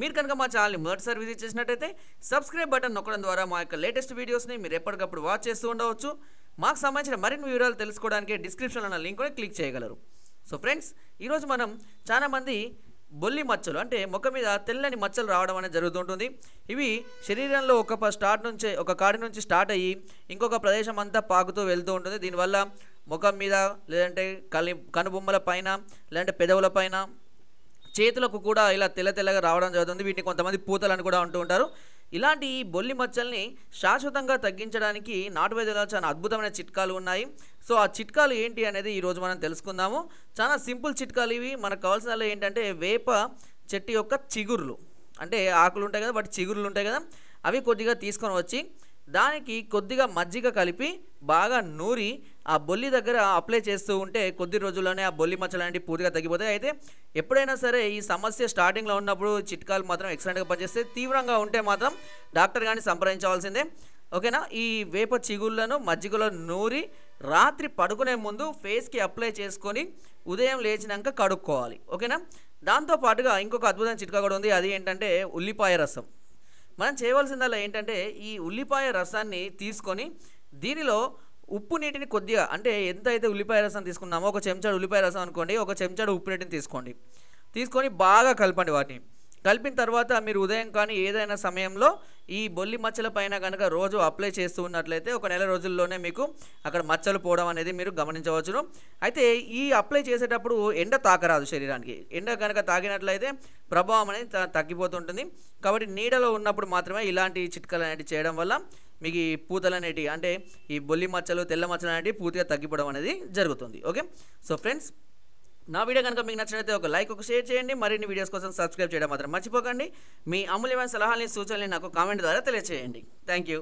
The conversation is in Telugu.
మీరు కనుక మా ఛానల్ని మొదటిసారి విజిట్ చేసినట్టయితే సబ్స్క్రైబ్ బటన్ నొక్కడం ద్వారా మా యొక్క లేటెస్ట్ వీడియోస్ని మీరు ఎప్పటికప్పుడు వాచ్ చేస్తూ ఉండవచ్చు. మాకు సంబంధించిన మరిన్ని వివరాలు తెలుసుకోవడానికి డిస్క్రిప్షన్లో ఉన్న లింక్ కూడా క్లిక్ చేయగలరు. సో ఫ్రెండ్స్ ఈరోజు మనం చాలామంది బొల్లి మచ్చలు అంటే ముఖం మీద తెల్లని మచ్చలు రావడం అనేది జరుగుతుంటుంది. ఇవి శరీరంలో ఒక స్టార్ట్ నుంచి ఒక కాడి నుంచి స్టార్ట్ అయ్యి ఇంకొక ప్రదేశం అంతా పాకుతూ వెళ్తూ ఉంటుంది. దీనివల్ల ముఖం మీద లేదంటే కలి కనుబొమ్మల పైన లేదంటే పెదవుల పైన చేతులకు కూడా ఇలా తెల్ల తెల్లగా రావడం జరుగుతుంది. వీటిని కొంతమంది పూతలని కూడా అంటూ ఉంటారు. ఇలాంటి ఈ బొల్లి మచ్చల్ని శాశ్వతంగా తగ్గించడానికి నాటు వైద్యంలో చాలా అద్భుతమైన చిట్కాలు ఉన్నాయి. సో ఆ చిట్కాలు ఏంటి అనేది ఈరోజు మనం తెలుసుకుందాము. చాలా సింపుల్ చిట్కాలు ఇవి. మనకు కావాల్సిన ఏంటంటే వేప చెట్టు యొక్క చిగుర్లు. అంటే ఆకులు ఉంటాయి కదా వాటి చిగుర్లు ఉంటాయి కదా. అవి కొద్దిగా తీసుకొని వచ్చి దానికి కొద్దిగా మజ్జిగ కలిపి బాగా నూరి ఆ బొల్లి దగ్గర అప్లై చేస్తూ ఉంటే కొద్ది రోజుల్లోనే ఆ బొల్లి మచ్చలు అనేవి పూర్తిగా తగ్గిపోతాయి. అయితే ఎప్పుడైనా సరే ఈ సమస్య స్టార్టింగ్లో ఉన్నప్పుడు చిట్కాలు మాత్రం ఎక్సలెంట్గా పనిచేస్తే తీవ్రంగా ఉంటే మాత్రం డాక్టర్ కానీ సంప్రదించవలసిందే. ఓకేనా? ఈ వేప చిగుళ్ళను మజ్జిగలో నూరి రాత్రి పడుకునే ముందు ఫేస్కి అప్లై చేసుకొని ఉదయం లేచినాక కడుక్కోవాలి. ఓకేనా? దాంతో పాటుగా ఇంకొక అద్భుతమైన చిట్కా కూడా ఉంది. అది ఏంటంటే ఉల్లిపాయ రసం. మనం చేయవలసిందల్లా ఏంటంటే ఈ ఉల్లిపాయ రసాన్ని తీసుకొని దీనిలో ఉప్పు నీటిని కొద్దిగా అంటే ఎంత అయితే ఉల్లిపాయ రసం తీసుకున్నామో ఒక చెంచాడు ఉల్లిపాయ రసం అనుకోండి ఒక చెంచాడు ఉప్పు నీటిని తీసుకోండి. తీసుకొని బాగా కలపండి వాటిని. కలిపిన తర్వాత మీరు ఉదయం కానీ ఏదైనా సమయంలో ఈ బొల్లి మచ్చల పైన కనుక రోజు అప్లై చేస్తూ ఉన్నట్లయితే ఒక నెల రోజుల్లోనే మీకు అక్కడ మచ్చలు పోవడం అనేది మీరు గమనించవచ్చును. అయితే ఈ అప్లై చేసేటప్పుడు ఎండ తాకరాదు శరీరానికి. ఎండ కనుక తాకినట్లయితే ప్రభావం అనేది తగ్గిపోతుంటుంది. కాబట్టి నీడలో ఉన్నప్పుడు మాత్రమే ఇలాంటి చిట్కాలు అనేవి చేయడం వల్ల మీకు ఈ పూతలు అనేటివి అంటే ఈ బొల్లి మచ్చలు తెల్ల మచ్చలు అనేటివి పూర్తిగా తగ్గిపోవడం అనేది జరుగుతుంది ఓకే? సో ఫ్రెండ్స్ నా వీడియో కనుక మీకు నచ్చినట్లయితే ఒక లైక్ ఒక షేర్ చేయండి. మరిన్ని వీడియోస్ కోసం సబ్స్క్రైబ్ చేయడం మాత్రం మర్చిపోకండి. మీ అమూల్యమైన సలహాలని సూచనలు నాకు కామెంట్ ద్వారా తెలియజేయండి థ్యాంక్ యూ.